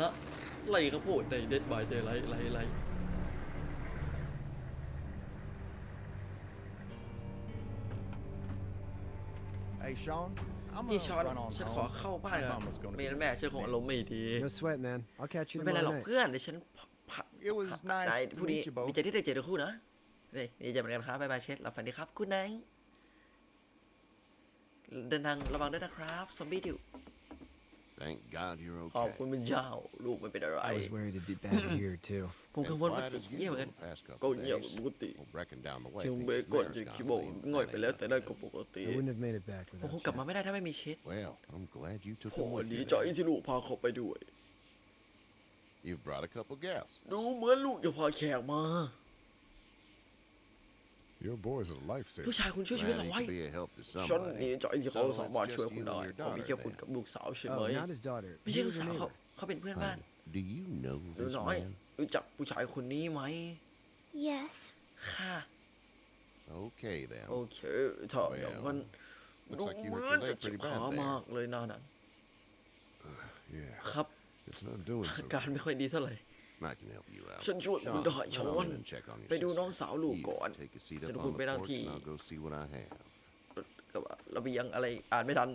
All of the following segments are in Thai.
นะไล่ข้าวโพดในเด็ดบายเดย์ไลท์ไลท์ไลท์ Hey, Sean. I'm นี่ gonna ช้อน run on ฉันขอ home. เข้าบ้านก่อน Mama's gonna ไม่ be งั้นแม่ฉันคงอารมณ์ไม่ดี No sweat, man. I'll catch you ไม่เป็นไร tomorrow หรอก night. เพื่อนเดี๋ยวฉันพัก It was nice ได้ to ผู้นี้ meet you both. ดีใจที่ได้เจอทั้งคู่นะนี่ดีใจเหมือนกันครับบายบายเช็ดหลับฝันดีครับคุณไนท์เดินทางระวังด้วยนะครับ ซอมบี้ดิว Thank God you're ขอบ okay. คุณเป็นเจ้าลูกไม่เป็นอะไร I was worried it'd be bad here, too. ผมกัง Been วลว่า quiet จะ as เยี่ยมเหมือน usual กัน the past ก็ couple เงียบ days. ปกติ Well, reckon down the way. จึง thinks เบ his ก่อน mare's จะ gone คิดบอก lame. ง่อยไปแล้วแต่นั่นก็ปกติ I wouldn't have made it back ผมคง without กลับมา you. ไม่ได้ถ้าไม่มีเช็ด Well, I'm glad you took โอ้ him with ดี you. ใจ then. ที่ลูกพาเขาไปด้วย You've brought a couple guests. ดูเหมือนลูกจะพาแขกมา Your boy's a lifesaver. ผู้ชายคุณช่วยชีวิต Well, เรา he ไว้ could be a help to ฉัน somebody. ดีใจที่เขา So สามารถ it's ช่วย just คุณ you ได้ and your เขามีแค่ daughter คุณกับ then. ลูกสาวใช่ไหม Oh, not his daughter. ไม่ใช่ He ลูก was a สาวเขา neighbor. เขาเป็นเพื่อนบ้าน Do you know หนู this น้อย man? รู้จักผู้ชายคนนี้ไหม Yes. ค่ะ Okay then. โอเค ถ้าอย่างนั้น Looks ดู like you เหมื hurt อน your จะ leg เจ็บ pretty ขา bad มาก there. เลยนะนั้น Yeah, ครับ it's not doing อา so การ good. ไม่ค่อยดีเท่าไหร่ I can help you out. ฉันช่วยคุณ Sean, ได้ run ช้อน on in and check on your ไปดู sister. น้องสาวลูก You ก่อน take a seat ฉัน up คุณ on ไป the นั่ง porch ที่ and I'll go see what I have. กับระเบียงอะไรอ่านไม่ทัน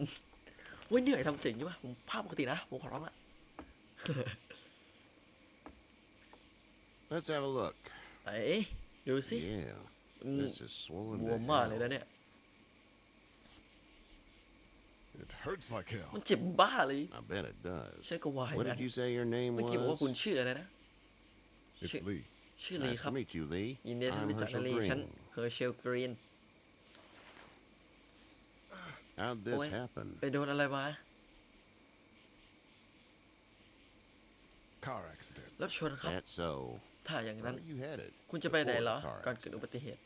เว้ยเหนื่อยทำเสียงใช่ปะผมภาพปกตินะผมขอร้องละ Let's have a look. ไหนดูสิ Yeah, อืม this is swollen บวม to มากเลยนะ hell. เนี่ย It hurts like hell. มันเจ็บบ้าเลย I bet it does. ฉันก็วาย What นะ did you say your name เมื่อกี้บอกว่าคุณ was? ชื่ออะไรนะ It's Shit. Lee. ชื่อลี Nice ครับ to meet you, Lee. ยินดีที่ I'm รู้จักนะ Herschel ลีฉัน Green. เฮอร์เชลกรีน How'd this Boy. happen? ไปโดนอะไรมา Car accident. รถชนครับ That's so. ถ้าอย่าง Where นั้น are you headed? คุณจะไปไหน Before เหรอ the car ก่อนเกิดอุ accident. บัติเหตุ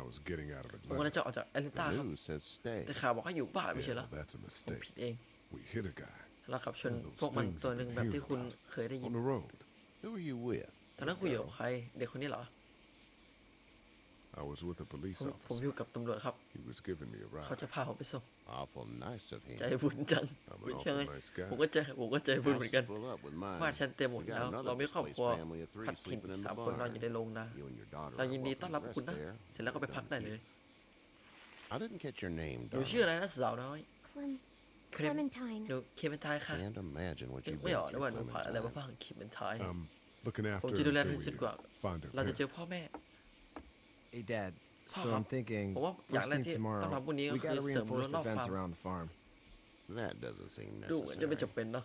I was getting out of ผมกำลัง Atlanta. จะออกจากแอตแลนตา The ครับ news says stay. แต่ข่าวบอกให้อยู่บ้านไม่ใช่เหรอ Yeah, that's a ผม mistake. ผิดเอง We hit a guy เราขับชนพวกมันตัวหนึ่งแบบที่คุณเคยได้ยิน on the road. Who are you with? ตอนนั้นคุยอยู่กับใคร เด็กคนนี้เหรอ I was with a police ผมผมอ officer. ยู่กับตำรวจครับ He was giving me a เขา ride. จะพาผมไปส่ง Awful nice of him. ใจบุญจัง I'm ไม่ an ใช่ awful nice guy. ผมก็ใจผมก็ใจบุญเหมือนกัน House full up with mine. บ้านฉันเต็มหมด We got แล้ว another เรามีครอบครัว displaced family of three พัดถิ่น sleeping อีก in สา the มคนนอนอยู่ใน barn. โรงนา You and your daughter เรา are ยินดี welcome ต้อนรับ to คุณ rest นะ there. เสร็จแล้วก็ไปพักได้เลย I didn't catch your name, หนูชื่อ darling. อะไรนะสาวน้อย Clem เครม Clementine. หนูเคมเป็นไทยค่ะ Can't imagine what นึก you've ไม่อ been อกนะ through, ว่าหนูผ่านอะไรมา Clementine. บ้างเคมเป็นไทย I'm looking ผม after จะ her ดูแล until ที่สุด we กว่า find her เราจะเจอ parents. พ่อแม่ Hey, Dad. So Uh-huh. I'm thinking, Well, อย่าง first แรก thing ที่ต้อง tomorrow, ทำพรุ่งนี้ก็ we คือ gotta เสริมรั้ว reinforce รอ the บฟา fence ร์ม around the farm. That doesn't seem ดูเหมือนจะไม่ necessary. จำเป็นเนาะ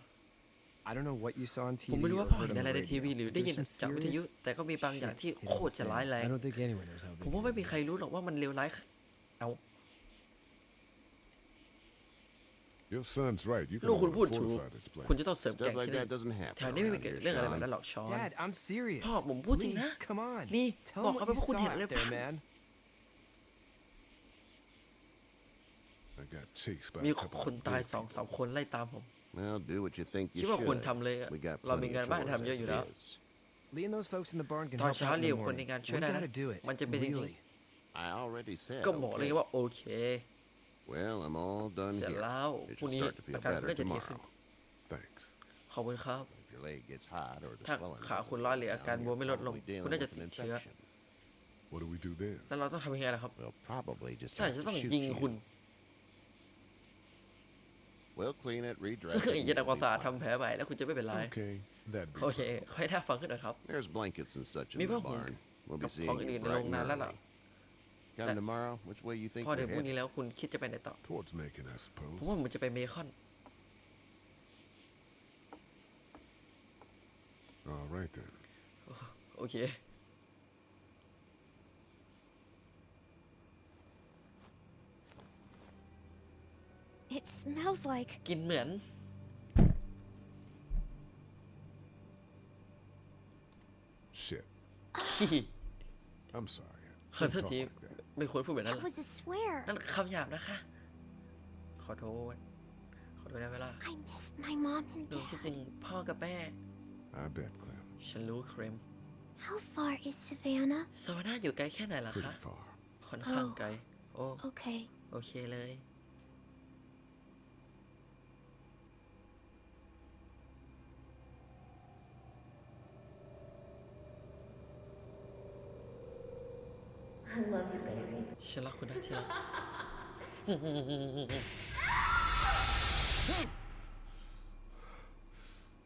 I don't know what you saw on ผม TV ไม่รู้ or ว่าพ่อ heard เห็ on นอะไร the ในทีวี radio. หรือ but ได้ยิน there's some จากวิทยุ serious แต่ก็มีบางอย่าง shit ที่ hitting โคตร the จะ fan. ร้ายแรง I don't think anyone knows how ผ big ม it ว่าไม่ is มี yet. ใครรู้หรอกว่ามันเลวร้ายเอา Your son's right. You can ลูกคุณ only พูดถูก fortify this คุณ place. จะต้องเสริมแกร่ Stuff ง like ที่นี่ that doesn't แถว happen นี้ไม่มี around เกิด here, เรื่องอะไรแบบ Sean. นั้นหรอกชอน Dad, I'm serious. พ่อผมพูดจริง Lee, นะ come on. Lee, Tell บอก him เขา what ไป you ว่าคุณ saw เห็นอะไร out there, บ้าง man. I got chased by มี a couple คน of ตาย dead สอง people. สามคนไล่ตามผม Well, do what you think คิ you ดว่าควร should. ทำเลยอะ We got เรามี plenty งาน of บ้าน chores ทำเยอะ as อยู่ it แล้ว is. Lee and those folks in the barn can ตอน help เช้า out in เรี the ยวคนใน morning. งานช่วย We ได้นะ gotta do it. มันจะเป็นจริง Really. I already said ๆ ก็บอกเลย okay. ว่าโอเค Well, I'm all done เสร็จ here. แล้ว It พรุ่ง should นี้ start to อา feel การก็ better จะดีขึ้น tomorrow. Thanks. ขอบคุณครับ If your leg gets hot or the ถ้า swelling ขา doesn't คุณร้อนหรือ go อาการ down, บวม you're ไม่ลดลง probably คุณ dealing น่าจะ with ติ an ดเชื้อ infection. What do we do then? แล้วเราต้องทำยังไงล่ะครับ We'll probably just ใช่ have จะ to ต้อง shoot ยิงคุณ you. We'll clean it, redress ก็ it, คือ and จะ you'll ทำความ be สะอาด fine. ทำแผลใหม่แล้วคุณจะไม่เป็นไร Okay, that'd be โอเค fine. ค่อยท่าฟังขึ้นหน่อยครับ There's blankets and such in มี the ผ้าห่ม barn. We'll กั be บ seeing ของ you อื่นๆใน bright โรง and งานแล้วล่ะ early. Come tomorrow. Which way you think พ่อ we're เดี๋ยวพรุ่งนี้ headed? แล้วคุณคิดจะไปไหนต่อ Towards Macon, I ผม suppose. ว่าผมจะไปเมคอน All right then. โอเค It smells like กินเหมือน Shit. ขี้ I'm sorry. ขอ Shouldn't โทษ talk ที like that. ไม่ควรพูดแบบนั้น that หรอก was a swear. นั่นคำหยาบนะคะ ขอโทษ ขอโทษนะเวลา I missed my mom and หนูคิดถึง dad. พ่อกับแม่ I bet, Clem. ฉันรู้เครม How far is Savannah? สวาน่าอยู่ไกลแค่ไหนล่ะคะ Pretty far. ค่อนข้างไกล โอ้ Okay. โอเคเลย I love you, baby. ฉันรักคุณนะที่รัก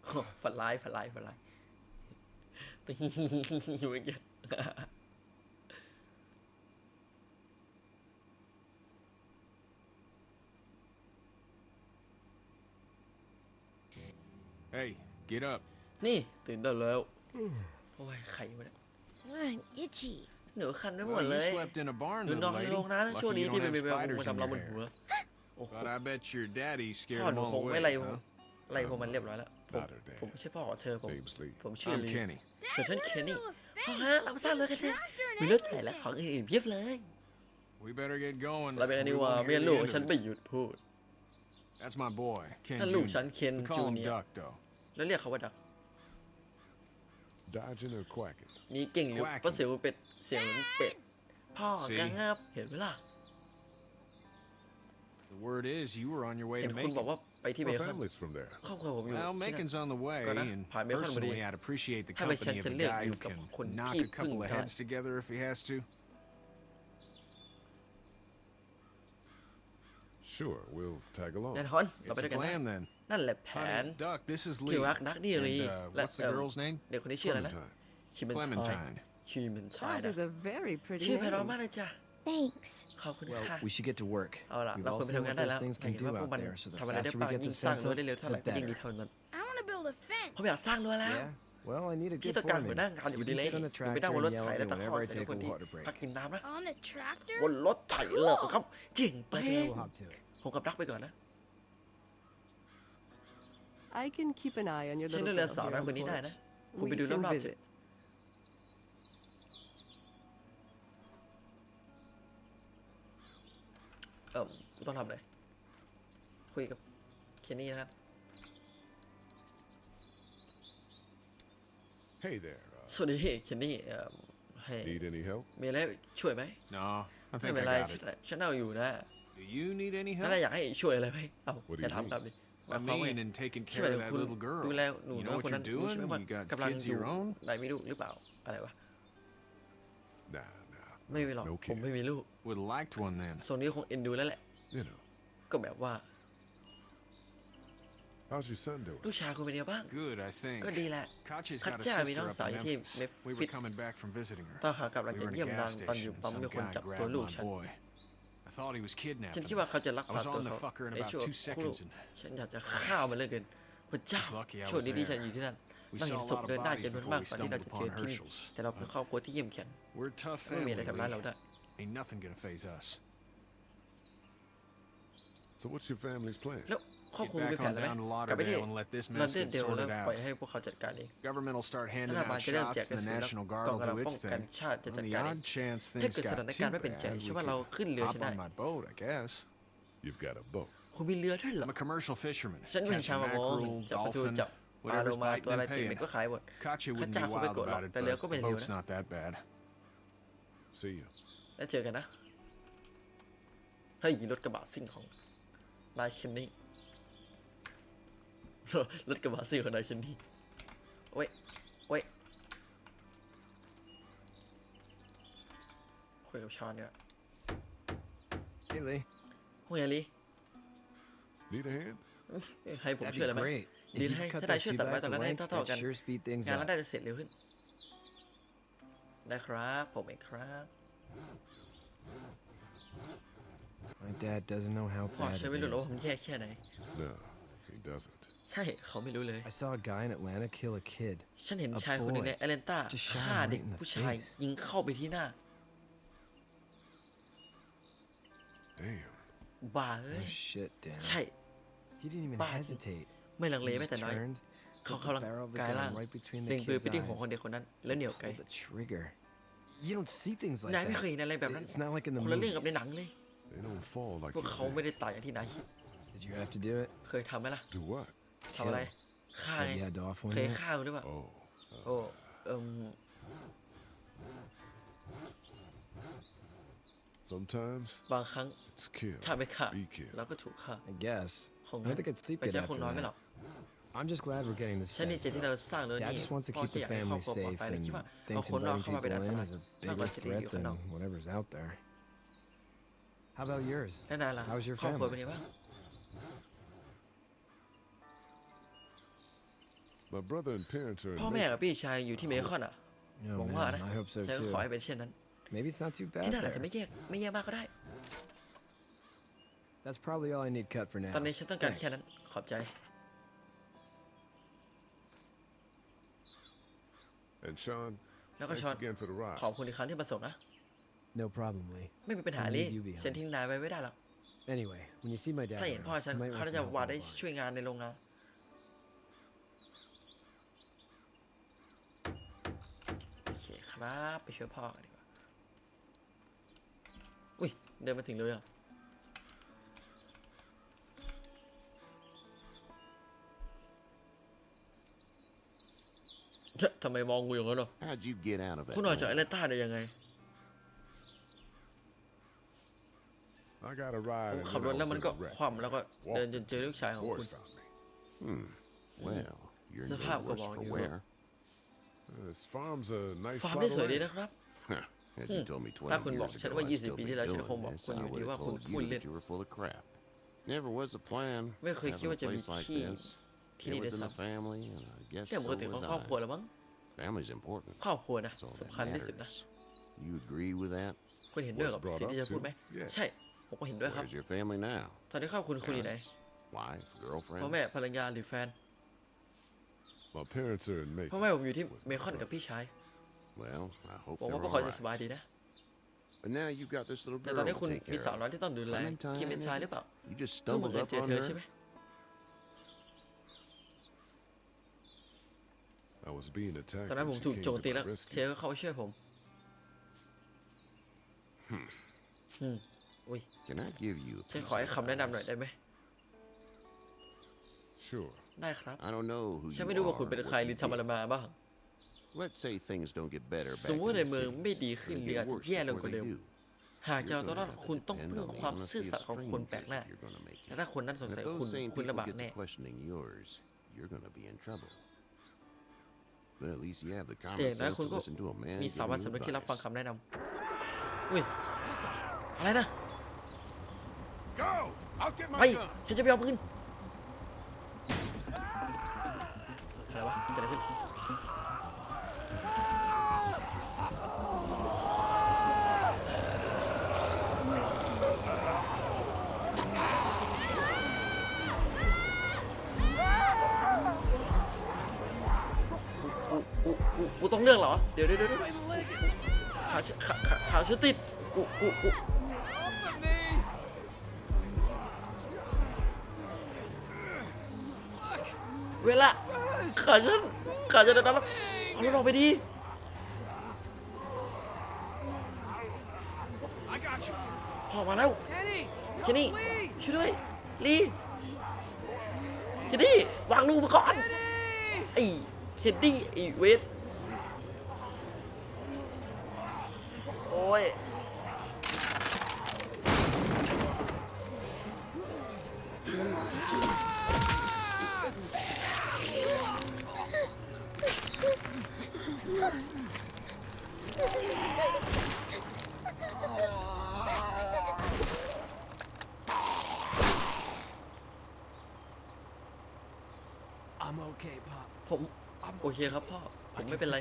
โอ้ฝันร้ายฝันร้ายฝันร้ายอยู่เมื่อกี้ Hey, get up. นี่ ตื่นได้แล้ว โอ้ยไข่มาเนี่ย I'm itchy. เหนือคันไปหม Well, ดเล you ย slept in a barn, หนู little นอนใน lady. โรงนะช่วง Lucky นี้ you ที่ don't เป็น have เบลมา spiders in ทำเรา your บนหัว hair. โอ้โห But I bet your daddy พ่ scared อ him หนู all คง away. ไม่ไล่ huh? ไล่พวกมันเรียบร้อยแล้ว ผม Not her dad. ผมไม่ใช่พ่อของเธอผม Name's Lee. ผมชื่อ I'm ลี Kenny. ส่วนฉันเคนนี่พ่อฮะเราไม่ทราบเลยกันเถอะมีรถแต่และของอื่นๆเพียบเลย We better get going. เราเป็นกัน We ดีกว่า won't เมีย hear ลู the ก end ฉัน of ไป it. หยุดพูด That's my boy, Ken นั่นลูก Jr. ฉันเคน We จู call him เนียร์ Duck, though. แล้วเรียกเขาว่าดัก Dodging or quacking? นี่เก่งอยู่ Quacking เพราะเสียงมันเป็ดเสียงมันเป็ดพ่อ See? กังับเห็นไหมล่ะ The word is you were on your way เห็ to นคุณบอก Macon. ว่าไปที่เบ My คอน family's from there. ครอบครัวผมอยู่ Well, ที่นั่น Macon's on the way, Go na. and ผ่านเบคอนพอดี personally, I'd appreciate the ถ้าไปฉัน company of จะ a เลือก guy อยู่ who กับ can คน knock ที่ a พึ่ง couple of ได้ heads together if he has to. Sure, we'll tag along. แน่นอนเรา It's ไปด้วย a กันนะ plan then. นั่นแหละแผน Honey, Duck, this is ที่ Lee. รักนักนี่ And, ลี uh, และ what's the เอิ่ม girl's name? เด็กคนนี้ชื่ออะไรนะ Clementine. คิมเบนชาย Clementine. คิมเบนชาย That นะ is a very pretty ชื่อไพเราะ name. มากเลยจ้ะ Thanks. ขอบคุณ Well, ค่ะ we should get to work. เอาล่ะ We've เรา all ควรไป seen ทำงาน what ได้แล้ว those things แต่ can เห็น do ว่าพวก out มัน there, so the ทำอะไรได้ faster บ้าง we get ยิ่ง this สร้าง fence รั้ว up, ได้เร็วเท่าไหร่ the ก็ยิ่งดี better. เท่านั้น I want to build a fence. ผมอยากสร้างรั้วแล้ว Yeah? Well, I need a ที่ good ต้องการหัว foreman. หน้างานอยู่ You ดี can เลย sit on the อยู่ไปนั่ง tractor บนรถ and ไถ yell at แล้ว me ตะคอก whenever I ใส่ทุก take คน a ที่ water break. พักกินน้ำนะ On the tractor? บนรถไถเหรอครับ เจ๋งไป Becky and I will hop to it. ผมกับดักไปก่อนนะ I can keep an eye on your ใช้ little เรือ girl สาว here น้อย on คนนี้ได้ porch. นะ คุณไป We ดู can รอบๆเถอะ visit. เออกู ต้องทำอะไร คุยกับเคนนี่นะครับ Hey there. สวัสดีเคนนี่เอ่อให้ Uh, need any help? มีอะไรช่วยไหม No, I ไม่ think เป็ I นไร got ฉัน it. ฉันเอาอยู่นะ Do you need any นั่น help? แหละอยากให้ช่วยอะไรไหมเอ้า What do อย่า you ถาม mean? กลับดิ I หมายความว่า mean, in taking ช่วย care เห of ลือ that คุณ little girl. ดูแลหนู You น้อ know ย what คนนั้น you're รู้ใช่ไหม doing? ว่า You got กำลัง kids อ of ยู่ your own? ไหนไม่รู้หรือเปล่า อะไรวะ Nah, nah. ไม่มีหรอก No ผมไม่มี kids. ลูก Would have liked one then. ทรงนี้คงเอ็นดูแล้วแหละ You know. ก็แบบว่า How's your son doing? ลูกชายคุณเป็นยังไงบ้าง Good, I think. ก็ดีแหละ Katya's got a Katya มี sister น้อง up สาว in อยู่ที่ Memphis. We Memphis were coming back from visiting her. ตอนขากลับหลัง We จาก were in เยี่ย a มนาง gas ตอนอยู่ station ปั๊ม and มี some คน guy จับตัว grabbed ลูก my ฉัน boy. I thought he was ฉัน kidnapped คิด him. ว่าเขาจะลัก I พา was ตัว on the เขา fucker in ใน about ช่วง two คู่ seconds and ฉันอยากจะฆ่ามันเหลยเกินพระเจ้า He's lucky I โชคดี was ที่ฉัน there. อยู่ที่นั่น We นั่งเห็น saw a ศพ lot of เดินหน้า bodies จำนวน before มาก we ก่อนที่เรา stumbled จะเจอ upon ที่นี่ Herschel's. แต่เราเป็นครอบครัวที่เข้มแข็ง We're a tough ไม่มีอะไร family. ทำร้ายเรา Lee. ได้ Ain't nothing gonna phase us. So what's your family's plan? แล้วครอบครัว Get มี back แผน on อะไรไหม down to กลับไปที่ Lauderdale and let this ลอน mess เดน get เดลแล้ว sorted ปล่อย out. ให้พวกเขาจัดการเอง Government will start รั handing ฐบาล out จะเริ่มแจก shots กระ and สุ the นแล้ว National กอง Guard will กำลัง do ป้อง its กัน thing. ชาติจะ On จัด the การเอง odd chance ถ้า things เกิดสถาน got การ too ณ์ไม่เป็นใจ bad, ใช่ we ว่าเรา could ขึ้นเรือ hop ฉันได้ on my boat, I guess. You've got a boat. คุณมีเรือด้วยเหรอ I'm a commercial fisherman. ฉันเป็น Catching ชาวประมง mackerel, จับปลาทู dolphin, จับปลาโล whatever's มา biting ตัวอะไร and ติด paying. เบ็ดก็ขายหมด Katya ข้า wouldn't จ้า be คงไม่ wild โกรธหรอก about it, แต่เรือ but ก็ไม่ the เร็ว boat's นะ not that bad. See you. แล้วเจอกันนะเฮ้ยรถกระบะซิ่งของ นายเคนนี่รถกระบะซิ่งของนายเคนนี่เว้ยเว้ยคุยกับชอนเนี่ย Hey, Lee. โอ้ยลี Need a hand? ให้ผม That'd ช่วยอะไร be ไหม great. If Deal you ให้ could cut ถ้านาย those ช่วย two ตัดไม้ bags ตอน to นั้นให้ length, เท่าๆ that'd กัน sure speed things งานนั้น up. น่าจะเสร็จเร็วขึ้น ได้ครับ ผมเองครับ My dad doesn't know how พ่อ bad ฉัน it ไม่รู้หรอกว่า is. ผมแย่แค่ไหน No, he doesn't. ใช่เขาไม่รู้เลย I saw a guy in Atlanta kill a kid. ฉันเห็น A ชายคนหนึ่ง boy ในแอตแลนตา just shot ฆ่า him เด็ก right in the ผู้ชาย face. ยิงเข้าไปที่หน้า Damn. บ้าเอ้ย Oh shit, damn. ใช่ He didn't even Bad. hesitate. ไม่ลังเล He แม้ just แต่น้อย turned, เขา put กำลั the ง barrel of the กายร่าง gun right between เล็ the งปืน kid's ไปที่หัว eyes. ของเด็กคนนั้น แล้วเหนี่ยวไกล Pulled the trigger. You don't see things like นายไม่ that. เคยเห็นอะไรแบบนั้น It's not like in the คนละเรื่องกับใน movies. หนังเลย They don't fall like พวก you เขา think. ไม่ได้ตายอย่างที่นาย Did you have to do it? เคยทำไหมล่ะ Do what? ทำอะไร ฆ่า Have ไง you had to off one เคย yet? ฆ่ามันหรือเปล่า Oh. โอ้เอิม Sometimes บางครั้ง it's kill. ถ้าไม่ฆ่า Be killed. แล้วก็ถูกฆ่า I guess. คง I งั้น don't think I'd sleep ไม่ good ใช่คง after นอนไม่หลั that. บ I'm just glad we're getting this ฉันดี fence ใจที่เรา built. สร้างเรื่อง Dad นี้ just wants to พ่อ keep แค่อ the ยากให้ครอบ family ครัวปลอด safe ภัยเลยคิด and ว่าเอา thinks คนนอก inviting เข้ามาเป็น people อันต in ราย is a มากกว่า bigger จะได้อยู่ threat ข้างนอก than whatever's out there. How about yours? แล้วนายล่ะ How's your ครอบครัว family? เป็นยังไงบ้าง My brother and parents are in พ่อแม่ Macon. กับพี่ชายอยู่ที่เมคอนอะ Oh, หวังว่า man, นะ I hope so ฉันก็ too. ขอให้เป็นเช่นนั้น Maybe it's not too ที่ bad นั่นอาจจะ there. ไม่แย่ไม่แย่มากก็ได้ That's probably all I need cut for now. ตอนนี้ฉันต้องการ Thanks. แค่นั้น ขอบใจ And Sean, แล้วก็ thanks ชอน again for the ride. ขอบคุณอีกครั้งที่มาส่งนะ No problem, Lee. ไม่มีปัญหา I'll เลย leave you behind. ฉันทิ้งนายไว้ไม่ได้หรอก Anyway, when you see my dad, ถ้าเห็น around, พ่อฉัน you might เขา want น่า some จะ help ว่า in the ได้ barn. ช่วยงานในโรงงาน โอเคครับ ไปช่วยพ่อกันดีกว่า อุ้ย เดินมาถึงเลยอะเจ๊ะทำไมมองกูอย่างนั้นอะ How'd you get out of it? คุณออกจากแอตแลนต้าได้ยังไง I got a ride ผม and ขับ then ร I ถแล้ว was มัน in ก็ a wreck. คว่ำแล้วก็เดินจนเจอลูกชายของ Boy คุณ found me. Well, you're So no how worse come on for you wear. Uh, This farm's a nice ฟาร์ม plot ได้ of สวยดี land. นะครับ Huh. Had you told me ถ้า20คุณบอก years ฉัน ago ว่า I'd 20 still ปี be ที่แล้วฉัน doing คงบอก this, คุณ I อยู่ดี would ว่า have คุณ told พูด you เล่น that you were full of crap. Never was a plan. ไม่เคยคิด having ว่า a จะมี place like ที่ this. ที่ It นี่ได้ was in ซ้ the family, and I guess ำแต่ป so กติของ was ครอบครัว I. แล้วมั้ง Family's important. ครอบครัวนะ That's all สำคัญ that ที่สุดนะ matters. You agree with that? คุณเห็นด้วยกับ Was brought สิ่งที่ up จะพูดไหม to. Yes. ใช่ ผมก็เห็นด้วยครับ Where's your family now? ตอนนี้ครอบครัวคุณอยู่ไหน Parents, wife, พ่อ girlfriend? แม่ภรรยาหรือแฟน My parents are in พ่อ Macon. แม่ผมอยู่ที่เมคอนกับพี่ชาย Well, I hope หวัง they're ว่าพวก all เขาจะสบาย right. ดีนะ But now you've got this little แต่ girl ตอนนี้ to คุณ take มี care สาวน้อย of. ที่ต้องดูแล Clementine, คิมเมน is ชาย it? หรือเปล่า You just เพิ่งบัง stumbled เอิญ up เจอ on เธอ her? ใช่ไหม I was being attacked. ตอนนั้น and ผม she ถูก came โจม to ตี my แล้ว rescue. เธอก็เข้ามาช่วยผมอืมอุ้ย Can I give you a ฉัน piece ขอให้ of คำแนะนำหน่อย advice? ได้ไหม Sure. ได้ครับ I don't know who ฉัน you ไม่รู้ว่า are คุณ or เป็น what ใครห you รือทำอะไร did. มาบ้าง Let's say things don't get better สม back มติ in ใน the เมือง cities. ไม่ดีขึ้น It'll หรือ get อาจจะ worse แย่ลง before กว่า they เดิม do. หากจะเอา You're ตัวรอด gonna have คุณ to ต้อง depend พึ่ง on the ความ honesty ซื่อ of สัตย์ของคนแปลกหน้า strangers if you're gonna make และ it. ถ้าคนนั้นสง And สัย if คุณ those same คุณ people ลำบาก get แน่ to questioning yours, you're gonna be in trouble. But at least you have the แต่อย่าง common น้อย sense คุณ to ก็ listen to a man มีสา giving มัญ you สำนึกที่รับฟัง advice. คำแนะนำอุ้ย อะไรนะ Go! I'll get ไป my gun. ฉันจะไปเอาปืนอะไรวะเกิดอะไรขึ้นกูกูกูกูต้องเลือกเหรอ เดี๋ยวเดี๋ยวเดี๋ยวขาฉันขาขาขาฉันติดกูกูกู ขาฉันขาฉันดันแล้วเอารถออกไปดี I got you. พอมาแล้วแค่นี้ช่วยด้วยลีแค่นี้วางลูกมาก่อนไอ้เคนดี้ไอ้เวท โอ้ย I'm okay, Pop. ผมโอเคครับพ่อ ผมไม่เป็นไร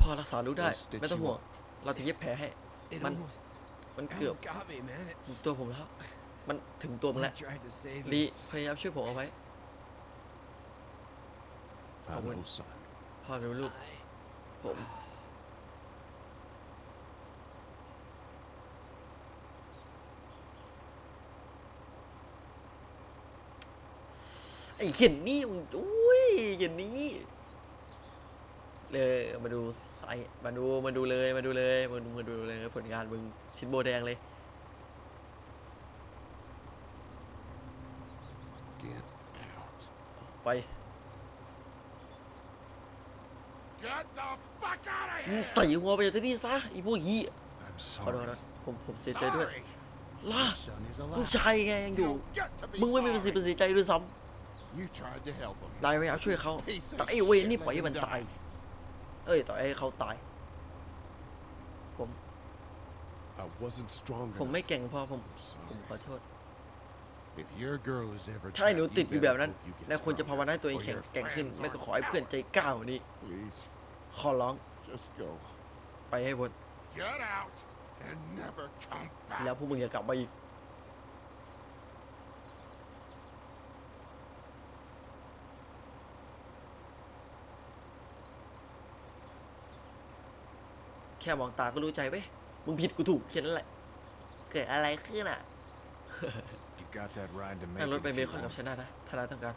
พ่อรักษาลูกได้ ไม่ต้องห่วง เราจะเย็บแผลให้ It Man, almost, มันเกือบถึงตัวผมแล้ว มันถึงตัวผม I แล้วลีพยายามช่วยผมเอาไว้ I would- know, son. พ่อรู้ลูก ผม ไอ้เข็นนี่มึง อุ้ยเข็นนี่เลยมาดูไซมาดูมาดูเลยมาดูเลยมาดูมาดูเลยผลงานมึงชิ้นโบแดงเลย Get out. ไป Get the fuck out of มึง here! ใส่หัวไปจากที่นี่ซะไอ้พวกยี่ I'm ขอโทษ sorry. นะผมผมเสียใจด้วย Sorry. ล่า Son is ลูก alive. ชายไงยังอ You ยู่ don't get to be มึงไม่มีสิทธิ์ไป sorry. เสียใจด้วยซ้ You tried to help him. นายพยายามช่วยเขา Piece of แต่ไอ้เวร shit นี่ let ปล่อยให้ him มันตาย die. เอ้ยต่อยให้เขาตาย ผม I wasn't strong ผม enough. ไม่เก่งพอผม I'm ผม sorry. ขอโทษ If your girl is ever ถ้าไอ้หนู trapped, ติด you อยู่แบบ better นั้น hope you get นายควรจะภาว stronger, นาให้ตัวเอง or แข็ง your แกร่งขึ้น friends ไม่ก็ aren't ขอให้เพื่อนใจกล้ากว่านี้ Please, ขอร้อง just go. ไปให้พ้น Get out and never come back. แล้วพวกมึงอย่ากลับมาอีก แค่มองตาก็รู้ใจเว้ยมึงผิดกูถูกแค่นั้นแหละ เกิดอะไรขึ้นอะ You've got that ride to make นั่งรถ it ไป if เบ you คอนกับ want ช it. นะนะถ้านายต้องการ